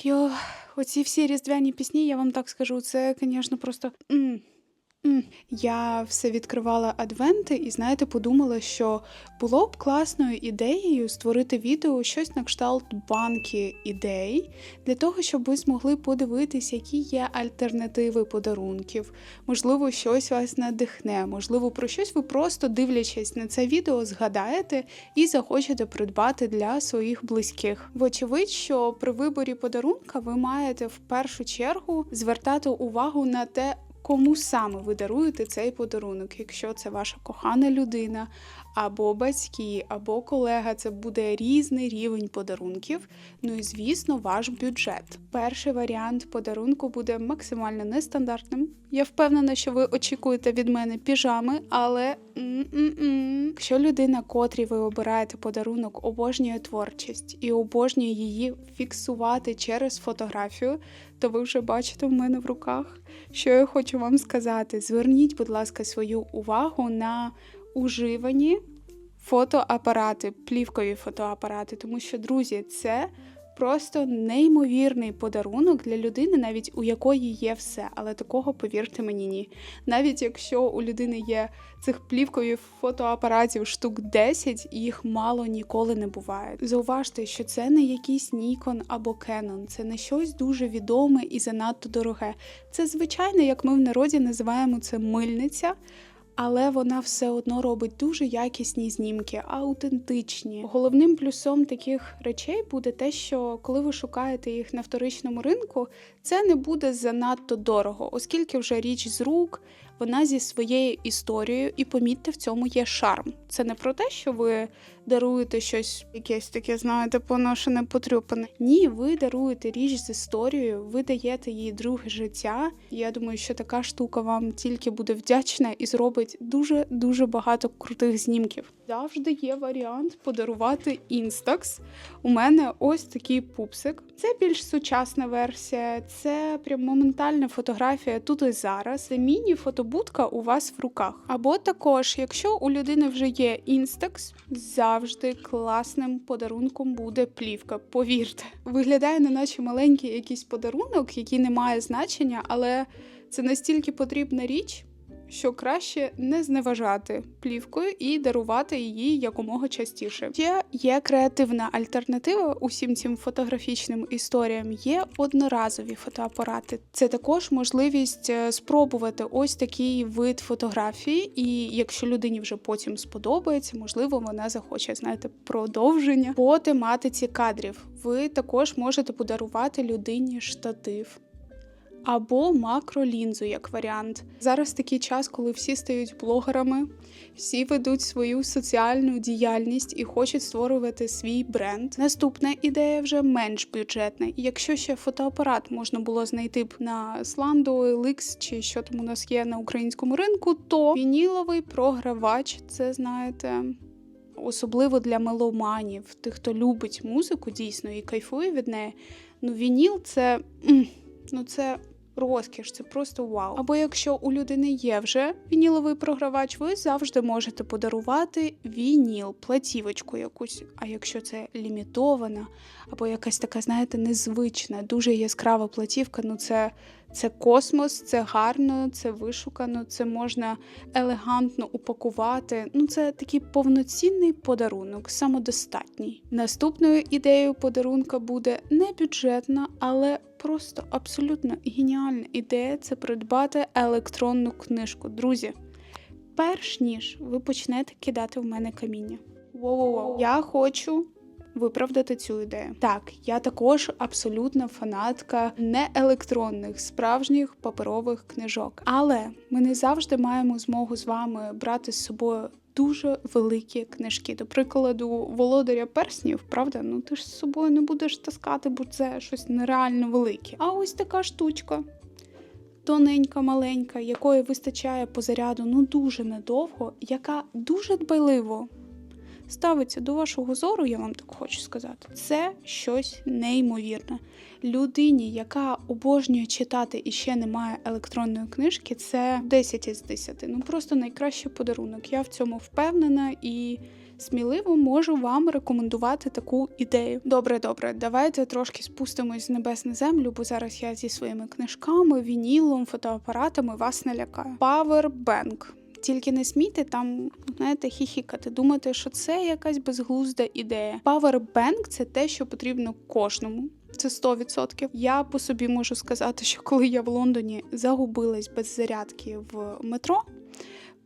Ох, йо, оці всі різдвяні пісні, я вам так скажу, це, звісно, просто. Я все відкривала адвенти і, знаєте, подумала, що було б класною ідеєю створити відео щось на кшталт банки ідей для того, щоб ви змогли подивитись, які є альтернативи подарунків. Можливо, щось вас надихне, можливо, про щось ви просто дивлячись на це відео, згадаєте і захочете придбати для своїх близьких. Вочевидь, що при виборі подарунка ви маєте в першу чергу звертати увагу на те, кому саме ви даруєте цей подарунок. Якщо це ваша кохана людина, або батьки, або колега, це буде різний рівень подарунків. Ну і звісно, ваш бюджет. Перший варіант подарунку буде максимально нестандартним. Я впевнена, що ви очікуєте від мене піжами, але м-м-м. якщо людина, котрій ви обираєте подарунок, обожнює творчість і обожнює її фіксувати через фотографію, то ви вже бачите в мене в руках. Що я хочу вам сказати? Зверніть, будь ласка, свою увагу на уживані фотоапарати, плівкові фотоапарати, тому що, друзі, це просто неймовірний подарунок для людини, навіть у якої є все. Але такого, повірте мені, ні. Навіть якщо у людини є цих плівкових фотоапаратів штук 10, їх мало ніколи не буває. Зауважте, що це не якийсь Nikon або Canon, це не щось дуже відоме і занадто дороге. Це звичайно, як ми в народі називаємо це мильниця. Але вона все одно робить дуже якісні знімки, аутентичні. Головним плюсом таких речей буде те, що коли ви шукаєте їх на вторичному ринку, це не буде занадто дорого, оскільки вже річ з рук, вона зі своєю історією, і помітьте, в цьому є шарм. Це не про те, що ви даруєте щось якесь таке, знаєте, поношене, потрюпане. Ні, ви даруєте річ з історією, ви даєте їй друге життя. Я думаю, що така штука вам тільки буде вдячна і зробить дуже дуже багато крутих знімків. Завжди є варіант подарувати Instax. У мене ось такий пупсик. Це більш сучасна версія, це прям моментальна фотографія тут і зараз. Це міні-фотобудка у вас в руках. Або також, якщо у людини вже є Instax, завжди класним подарунком буде плівка. Повірте, виглядає, неначе маленький якийсь подарунок, який не має значення, але це настільки потрібна річ що краще не зневажати плівкою і дарувати її якомога частіше. Ще є креативна альтернатива усім цим фотографічним історіям. Є одноразові фотоапарати. Це також можливість е, спробувати ось такий вид фотографії, і якщо людині вже потім сподобається, можливо, вона захоче знаєте продовження по тематиці кадрів. Ви також можете подарувати людині штатив або макролінзу як варіант. Зараз такий час, коли всі стають блогерами, всі ведуть свою соціальну діяльність і хочуть створювати свій бренд. Наступна ідея вже менш бюджетна. І якщо ще фотоапарат можна було знайти б на Slando, OLX чи що там у нас є на українському ринку, то вініловий програвач це знаєте. Особливо для меломанів, тих, хто любить музику дійсно і кайфує від неї. Ну, вініл це ну це розкіш, це просто вау. Або якщо у людини є вже вініловий програвач, ви завжди можете подарувати вініл, платівочку якусь. А якщо це лімітована, або якась така, знаєте, незвична, дуже яскрава платівка, ну це. Це космос, це гарно, це вишукано, це можна елегантно упакувати. Ну, це такий повноцінний подарунок, самодостатній. Наступною ідеєю подарунка буде не бюджетна, але просто абсолютно геніальна ідея це придбати електронну книжку. Друзі, перш ніж ви почнете кидати в мене каміння. Воу-воу-воу. Я хочу виправдати цю ідею. Так, я також абсолютна фанатка не електронних, справжніх паперових книжок. Але ми не завжди маємо змогу з вами брати з собою. Дуже великі книжки. До прикладу, володаря перснів, правда? Ну ти ж з собою не будеш таскати, бо це щось нереально велике. А ось така штучка. Тоненька, маленька, якої вистачає по заряду ну дуже недовго, яка дуже дбайливо ставиться до вашого зору, я вам так хочу сказати, це щось неймовірне. Людині, яка обожнює читати і ще не має електронної книжки, це 10 із 10. Ну просто найкращий подарунок. Я в цьому впевнена і. Сміливо можу вам рекомендувати таку ідею. Добре, добре, давайте трошки спустимось з небес на землю, бо зараз я зі своїми книжками, вінілом, фотоапаратами вас не лякаю. Powerbank. Тільки не смійте там, знаєте, хіхікати, думати, що це якась безглузда ідея. Павербенк – це те, що потрібно кожному. Це 100%. Я по собі можу сказати, що коли я в Лондоні загубилась без зарядки в метро.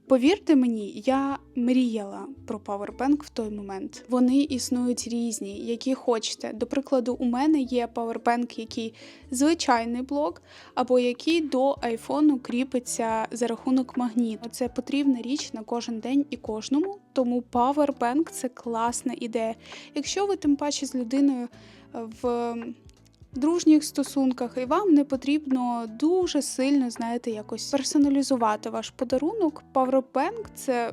Повірте мені, я мріяла про Powerbank в той момент. Вони існують різні, які хочете. До прикладу, у мене є Powerbank, який звичайний блок, або який до айфону кріпиться за рахунок магніту. Це потрібна річ на кожен день і кожному. Тому Powerbank – це класна ідея. Якщо ви тим паче з людиною е, в дружніх стосунках, і вам не потрібно дуже сильно, знаєте, якось персоналізувати ваш подарунок. Powerbank – це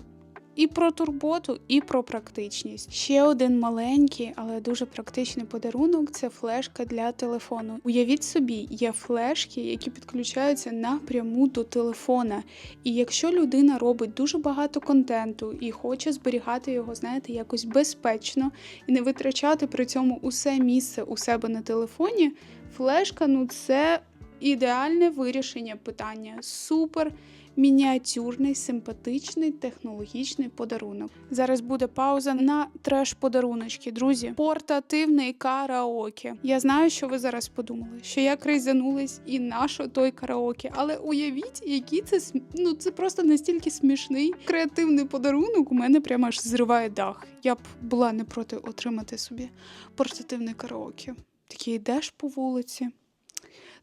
і про турботу, і про практичність. Ще один маленький, але дуже практичний подарунок це флешка для телефону. Уявіть собі, є флешки, які підключаються напряму до телефона. І якщо людина робить дуже багато контенту і хоче зберігати його, знаєте, якось безпечно і не витрачати при цьому усе місце у себе на телефоні, флешка ну це ідеальне вирішення питання. Супер мініатюрний, симпатичний, технологічний подарунок. Зараз буде пауза на треш-подаруночки, друзі. Портативний караоке. Я знаю, що ви зараз подумали, що я крейзанулась і нащо той караоке. Але уявіть, який це ну це просто настільки смішний креативний подарунок. У мене прямо аж зриває дах. Я б була не проти отримати собі портативний караоке. Такий йдеш по вулиці.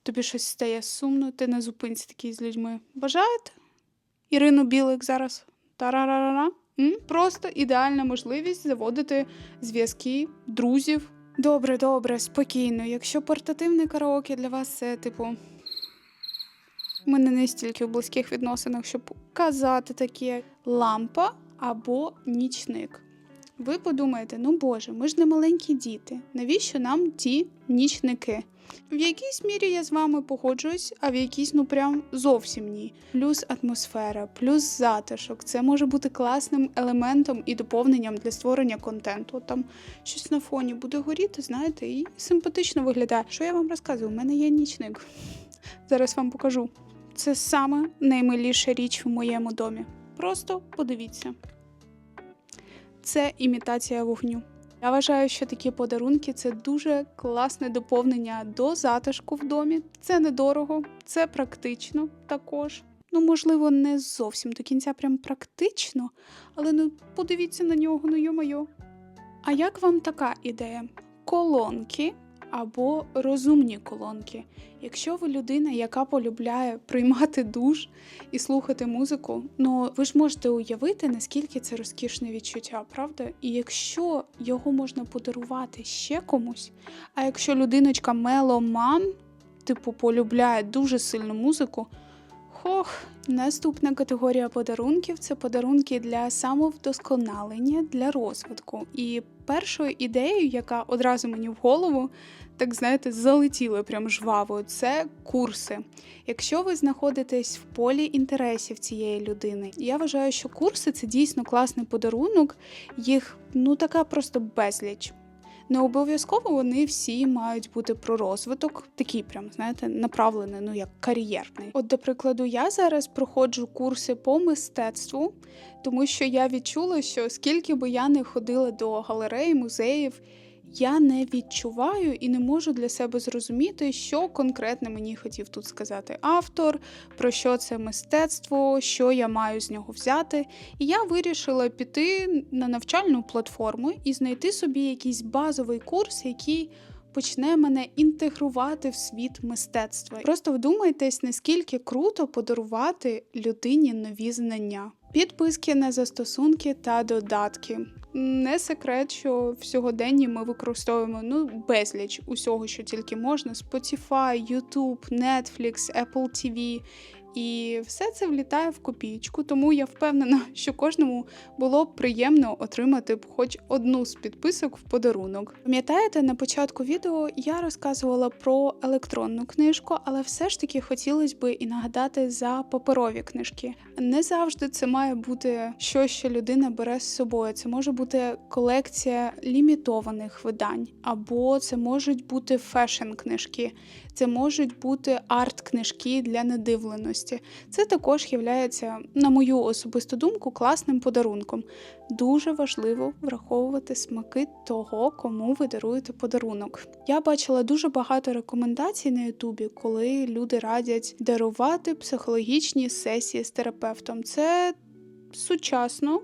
Тобі щось стає сумно, ти на зупинці такий з людьми. Бажаєте? Ірину Білик зараз. Тарарарара. Просто ідеальна можливість заводити зв'язки, друзів. Добре, добре, спокійно. Якщо портативне караоке для вас це, типу. Ми не настільки в близьких відносинах, щоб казати таке лампа або нічник. Ви подумаєте, ну боже, ми ж не маленькі діти. Навіщо нам ті нічники? В якійсь мірі я з вами погоджуюсь, а в якійсь ну прям зовсім ні. Плюс атмосфера, плюс затишок. Це може бути класним елементом і доповненням для створення контенту. Там щось на фоні буде горіти, знаєте, і симпатично виглядає. Що я вам розказую? У мене є нічник. Зараз вам покажу. Це саме наймиліша річ в моєму домі. Просто подивіться. Це імітація вогню. Я вважаю, що такі подарунки це дуже класне доповнення до затишку в домі. Це недорого, це практично також. Ну, можливо, не зовсім до кінця прям практично, але ну подивіться на нього, ну йо-моє. А як вам така ідея? Колонки або розумні колонки. Якщо ви людина, яка полюбляє приймати душ і слухати музику, ну ви ж можете уявити, наскільки це розкішне відчуття, правда? І якщо його можна подарувати ще комусь, а якщо людиночка меломан, типу, полюбляє дуже сильну музику. Хох, наступна категорія подарунків це подарунки для самовдосконалення, для розвитку. І першою ідеєю, яка одразу мені в голову, так знаєте, залетіли прям жваво, це курси. Якщо ви знаходитесь в полі інтересів цієї людини, я вважаю, що курси це дійсно класний подарунок, їх ну така просто безліч. Не обов'язково вони всі мають бути про розвиток, такий прям, знаєте, направлений, ну як кар'єрний. От, до прикладу, я зараз проходжу курси по мистецтву, тому що я відчула, що скільки би я не ходила до галерей, музеїв, я не відчуваю і не можу для себе зрозуміти, що конкретно мені хотів тут сказати автор, про що це мистецтво, що я маю з нього взяти. І я вирішила піти на навчальну платформу і знайти собі якийсь базовий курс, який почне мене інтегрувати в світ мистецтва. Просто вдумайтесь, наскільки круто подарувати людині нові знання. Підписки на застосунки та додатки. Не секрет, що в сьогоденні ми використовуємо ну безліч усього, що тільки можна: Spotify, YouTube, Netflix, Apple TV І все це влітає в копійку, тому я впевнена, що кожному було б приємно отримати б хоч одну з підписок в подарунок. Пам'ятаєте, на початку відео я розказувала про електронну книжку, але все ж таки хотілося би і нагадати за паперові книжки. Не завжди це має бути щось, що людина бере з собою. Це може бути колекція лімітованих видань, або це можуть бути фешн-книжки, це можуть бути арт-книжки для надивленості. Це також є, на мою особисту думку, класним подарунком. Дуже важливо враховувати смаки того, кому ви даруєте подарунок. Я бачила дуже багато рекомендацій на Ютубі, коли люди радять дарувати психологічні сесії з терапевтом. Це сучасно.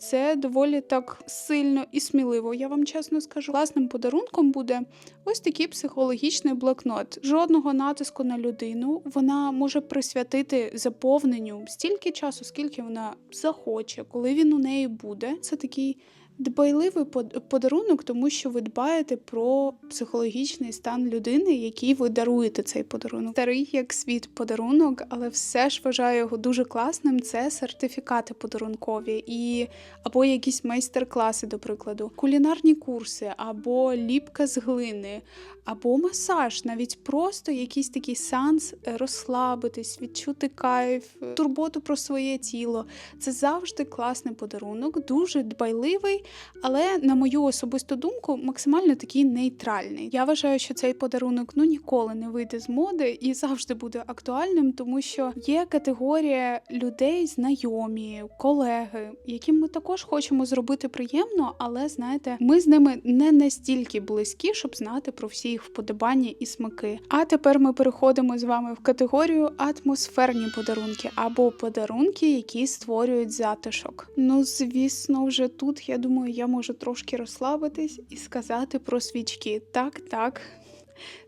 Це доволі так сильно і сміливо, я вам чесно скажу. Класним подарунком буде ось такий психологічний блокнот. Жодного натиску на людину. Вона може присвятити заповненню стільки часу, скільки вона захоче, коли він у неї буде. Це такий дбайливий подарунок, тому що ви дбаєте про психологічний стан людини, якій ви даруєте цей подарунок. Старий як світ подарунок, але все ж вважаю його дуже класним. Це сертифікати подарункові і або якісь майстер-класи, до прикладу, кулінарні курси, або ліпка з глини, або масаж, навіть просто якийсь такий санс е, розслабитись, відчути кайф, е, турботу про своє тіло. Це завжди класний подарунок, дуже дбайливий, але, на мою особисту думку, максимально такий нейтральний. Я вважаю, що цей подарунок ну ніколи не вийде з моди і завжди буде актуальним, тому що є категорія людей, знайомі, колеги, яким ми також хочемо зробити приємно, але знаєте, ми з ними не настільки близькі, щоб знати про всі їх вподобання і смаки. А тепер ми переходимо з вами в категорію атмосферні подарунки або подарунки, які створюють затишок. Ну, звісно, вже тут я думаю, я можу трошки розслабитись і сказати про свічки. Так, так.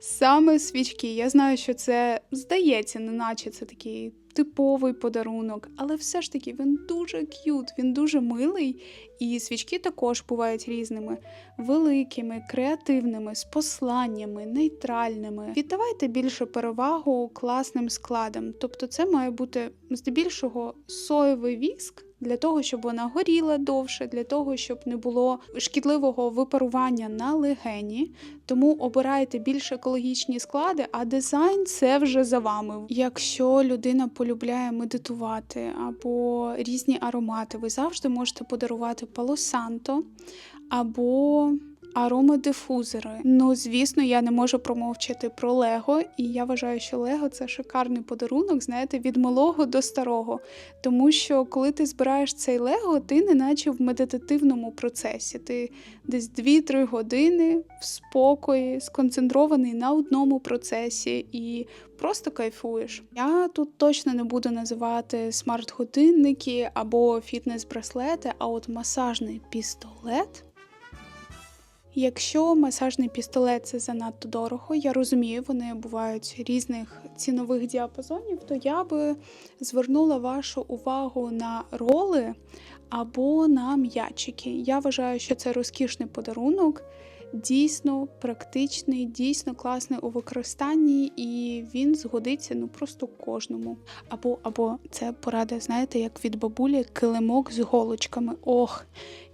Саме свічки. Я знаю, що це здається, неначе це такий типовий подарунок, але все ж таки він дуже к'ют, він дуже милий, і свічки також бувають різними, великими, креативними, з посланнями, нейтральними. Віддавайте більше перевагу класним складам. Тобто, це має бути здебільшого соєвий віск для того, щоб вона горіла довше, для того, щоб не було шкідливого випарування на легені. Тому обирайте більш екологічні склади, а дизайн це вже за вами. Якщо людина полюбляє медитувати або різні аромати, ви завжди можете подарувати палосанто або аромадифузори. Ну, звісно, я не можу промовчати про Лего, і я вважаю, що Лего це шикарний подарунок, знаєте, від малого до старого. Тому що коли ти збираєш цей Лего, ти неначе в медитативному процесі. Ти десь 2-3 години в спокої, сконцентрований на одному процесі і просто кайфуєш. Я тут точно не буду називати смарт-годинники або фітнес-браслети, а от масажний пістолет. Якщо масажний пістолет це занадто дорого, я розумію, вони бувають різних цінових діапазонів, то я би звернула вашу увагу на роли або на м'ячики. Я вважаю, що це розкішний подарунок дійсно практичний, дійсно класний у використанні, і він згодиться ну просто кожному. Або або це порада, знаєте, як від бабулі килимок з голочками. Ох,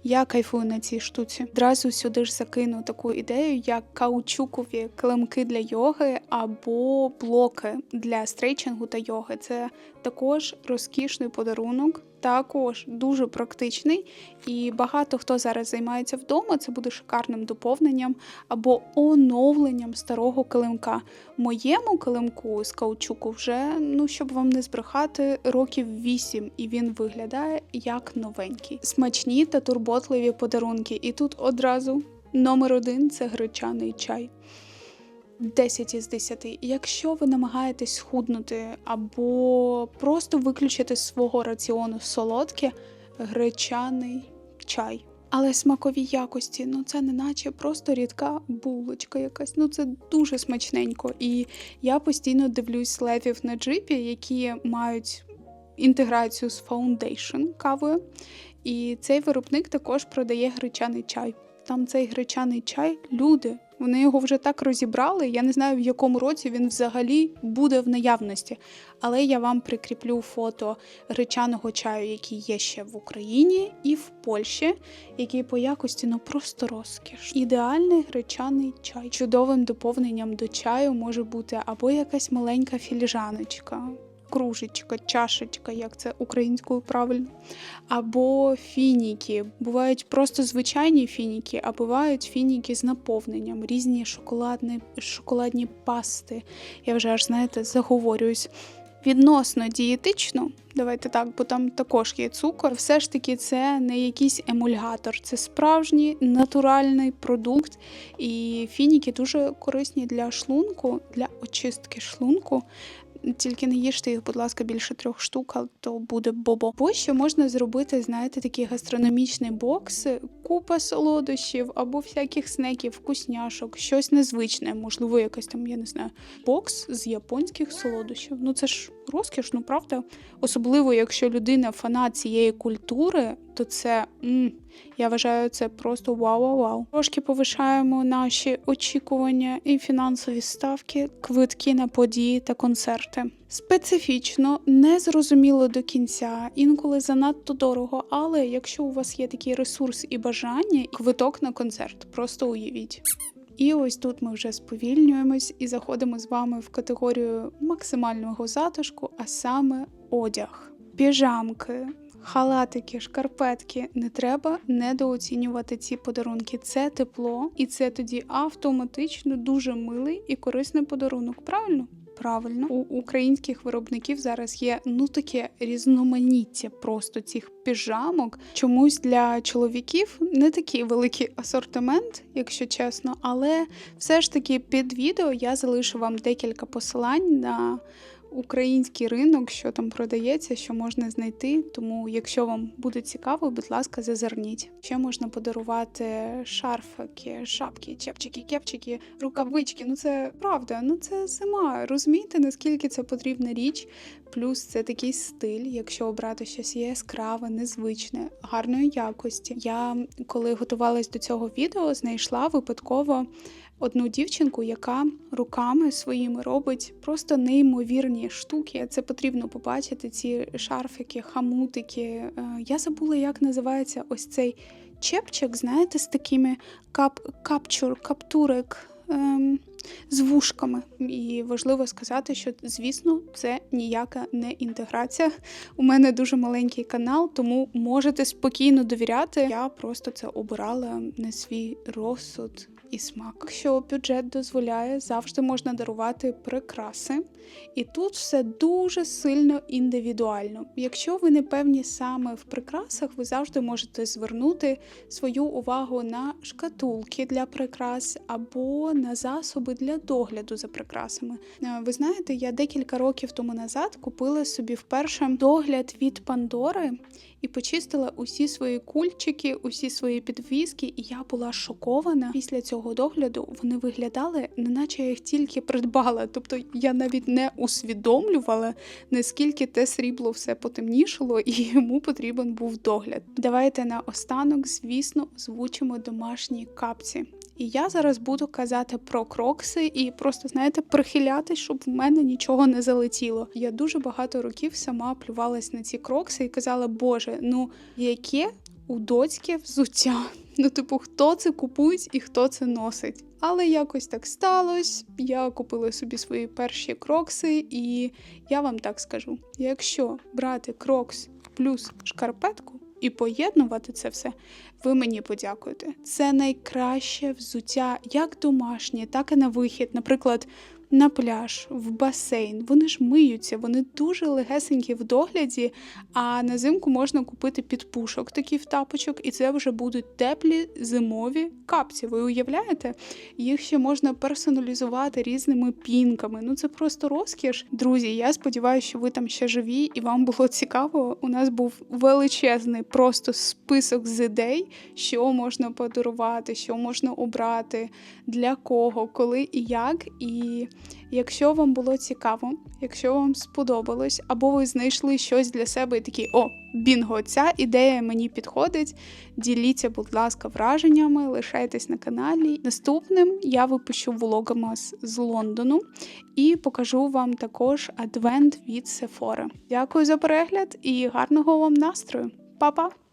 я кайфую на цій штуці. Одразу сюди ж закину таку ідею, як каучукові килимки для йоги або блоки для стрейчингу та йоги. Це також розкішний подарунок також дуже практичний, і багато хто зараз займається вдома. Це буде шикарним доповненням або оновленням старого килимка. Моєму килимку з каучуку вже, ну щоб вам не збрехати, років 8, і він виглядає як новенький. Смачні та турботливі подарунки. І тут одразу номер один це гречаний чай. 10 із 10. Якщо ви намагаєтесь схуднути або просто виключити з свого раціону солодке, гречаний чай. Але смакові якості, ну це не наче просто рідка булочка якась. Ну це дуже смачненько. І я постійно дивлюсь левів на джипі, які мають інтеграцію з фаундейшн кавою. І цей виробник також продає гречаний чай. Там цей гречаний чай люди Вони його вже так розібрали. Я не знаю, в якому році він взагалі буде в наявності. Але я вам прикріплю фото гречаного чаю, який є ще в Україні і в Польщі, який по якості ну просто розкіш. Ідеальний гречаний чай. Чудовим доповненням до чаю може бути або якась маленька філіжаночка. Кружечка, чашечка, як це українською правильно, або фініки. Бувають просто звичайні фініки, а бувають фініки з наповненням, різні шоколадні, шоколадні пасти. Я вже аж знаєте, заговорююсь. Відносно дієтично, давайте так, бо там також є цукор. Все ж таки, це не якийсь емульгатор, це справжній натуральний продукт. І фініки дуже корисні для шлунку, для очистки шлунку. Тільки не їжте їх, будь ласка, більше трьох штук, а то буде бобо. Бо що можна зробити, знаєте, такий гастрономічний бокс, купа солодощів або всяких снеків, вкусняшок, щось незвичне, можливо, якась там, я не знаю, бокс з японських солодощів. Ну це ж розкіш, ну правда? Особливо, якщо людина фанат цієї культури, то це м, я вважаю це просто вау-вау-вау. Трошки повишаємо наші очікування і фінансові ставки, квитки на події та концерти. Специфічно, незрозуміло до кінця, інколи занадто дорого. Але якщо у вас є такий ресурс і бажання, квиток на концерт, просто уявіть. І ось тут ми вже сповільнюємось і заходимо з вами в категорію максимального затишку, а саме одяг, піжамки. Халатики, шкарпетки не треба недооцінювати ці подарунки. Це тепло, і це тоді автоматично дуже милий і корисний подарунок. Правильно? Правильно, у українських виробників зараз є ну таке різноманіття просто цих піжамок. Чомусь для чоловіків не такий великий асортимент, якщо чесно, але все ж таки під відео я залишу вам декілька посилань на український ринок, що там продається, що можна знайти. Тому, якщо вам буде цікаво, будь ласка, зазирніть. Ще можна подарувати шарфики, шапки, чепчики, кепчики, рукавички. Ну це правда, ну це зима. Розумієте, наскільки це потрібна річ. Плюс це такий стиль, якщо обрати щось яскраве, незвичне, гарної якості. Я коли готувалась до цього відео, знайшла випадково одну дівчинку, яка руками своїми робить просто неймовірні штуки. Це потрібно побачити. Ці шарфики, хамутики. Е, Я забула, як називається ось цей чепчик, знаєте, з такими кап капчур, каптурик. Ем, з вушками. І важливо сказати, що, звісно, це ніяка не інтеграція. У мене дуже маленький канал, тому можете спокійно довіряти. Я просто це обирала на свій розсуд і смак. Якщо бюджет дозволяє, завжди можна дарувати прикраси. І тут все дуже сильно індивідуально. Якщо ви не певні саме в прикрасах, ви завжди можете звернути свою увагу на шкатулки для прикрас або на засоби для догляду за прикрасами. Е, ви знаєте, я декілька років тому назад купила собі вперше догляд від Пандори і почистила усі свої кульчики, усі свої підвіски, і я була шокована. Після цього догляду вони виглядали, неначе я їх тільки придбала. Тобто я навіть не усвідомлювала, наскільки те срібло все потемнішало, і йому потрібен був догляд. Давайте на останок, звісно, озвучимо домашні капці. І я зараз буду казати про крокси і просто, знаєте, прихилятись, щоб в мене нічого не залетіло. Я дуже багато років сама плювалась на ці крокси і казала, Боже, ну яке удоцьке взуття. Ну, типу, хто це купує і хто це носить. Але якось так сталося. Я купила собі свої перші крокси, і я вам так скажу: якщо брати крокс плюс шкарпетку і поєднувати це все, ви мені подякуєте. Це найкраще взуття, як домашнє, так і на вихід. Наприклад, на пляж, в басейн. Вони ж миються, вони дуже легесенькі в догляді, а на зимку можна купити підпушок в тапочок, і це вже будуть теплі зимові капці. Ви уявляєте? Їх ще можна персоналізувати різними пінками. Ну це просто розкіш. Друзі, я сподіваюся, що ви там ще живі і вам було цікаво. У нас був величезний просто список з ідей, що можна подарувати, що можна обрати, для кого, коли і як. І Якщо вам було цікаво, якщо вам сподобалось, або ви знайшли щось для себе і такі, о, бінго, ця ідея мені підходить. Діліться, будь ласка, враженнями, лишайтесь на каналі. Наступним я випущу влогамас з Лондону і покажу вам також адвент від Sephora. Дякую за перегляд і гарного вам настрою. Па-па!